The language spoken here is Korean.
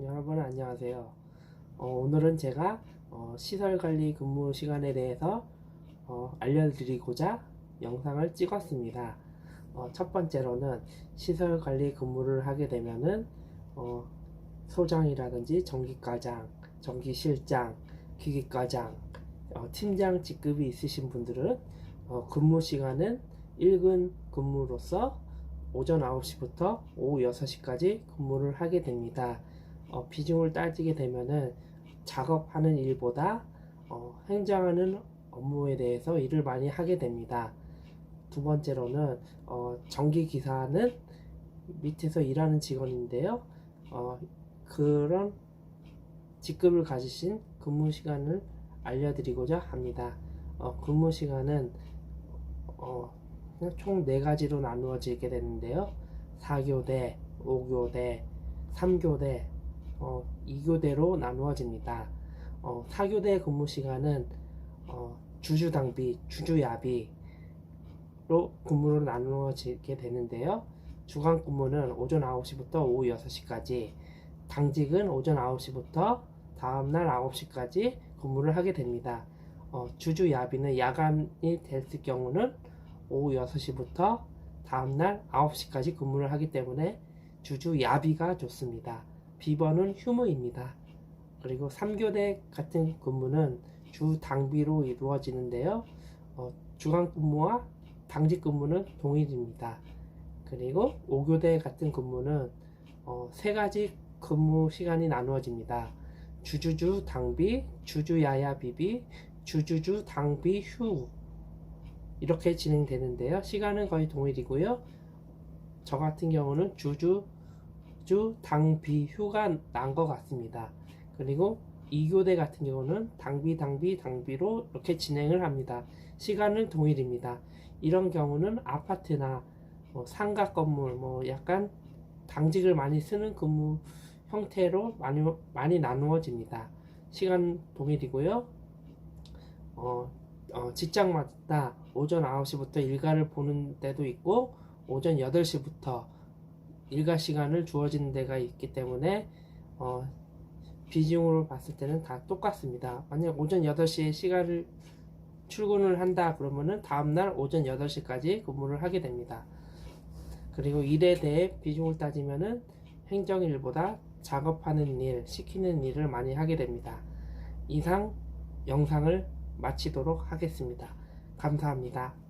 여러분 안녕하세요. 어, 오늘은 제가 어, 시설관리 근무 시간에 대해서 어, 알려드리고자 영상을 찍었습니다. 어, 첫 번째로는 시설관리 근무를 하게 되면은 어, 소장이라든지 정기과장, 정기실장, 기기과장, 어, 팀장 직급이 있으신 분들은 어, 근무 시간은 1근 근무로서 오전 9시부터 오후 6시까지 근무를 하게 됩니다. 어, 비중을 따지게 되면은 작업하는 일보다 어, 행정하는 업무에 대해서 일을 많이 하게 됩니다. 두 번째로는 어, 전기 기사는 밑에서 일하는 직원인데요. 어, 그런 직급을 가지신 근무 시간을 알려드리고자 합니다. 어, 근무 시간은 어, 총네 가지로 나누어지게 되는데요. 4교대, 5교대, 3교대, 어, 2교대로 나누어집니다. 어, 4교대 근무 시간은 어, 주주당비, 주주야비로 근무로 나누어지게 되는데요. 주간 근무는 오전 9시부터 오후 6시까지, 당직은 오전 9시부터 다음날 9시까지 근무를 하게 됩니다. 어, 주주 야비는 야간이 됐을 경우는 오후 6시부터 다음날 9시까지 근무를 하기 때문에 주주 야비가 좋습니다. 비번은 휴무입니다. 그리고 3교대 같은 근무는 주 당비로 이루어지는데요. 어, 주간 근무와 당직 근무는 동일입니다. 그리고 5교대 같은 근무는 어, 세 가지 근무 시간이 나누어집니다. 주주주 당비, 주주야야 비비, 주주주 당비 휴 이렇게 진행되는데요. 시간은 거의 동일이고요. 저 같은 경우는 주주 주 당비 휴가 난 것 같습니다. 그리고 2교대 같은 경우는 당비 당비 당비로 이렇게 진행을 합니다. 시간은 동일입니다. 이런 경우는 아파트나 뭐 상가 건물 뭐 약간 당직을 많이 쓰는 근무 형태로 많이 많이 나누어집니다. 시간 동일이고요. 어, 어, 직장마다 오전 9시부터 일과를 보는 데도 있고 오전 8시부터 일과 시간을 주어지는 데가 있기 때문에 어, 비중으로 봤을 때는 다 똑같습니다. 만약 오전 8시에 시간을 출근을 한다 그러면은 다음날 오전 8시까지 근무를 하게 됩니다. 그리고 일에 대해 비중을 따지면은 행정일보다 작업하는 일, 시키는 일을 많이 하게 됩니다. 이상 영상을 마치도록 하겠습니다. 감사합니다.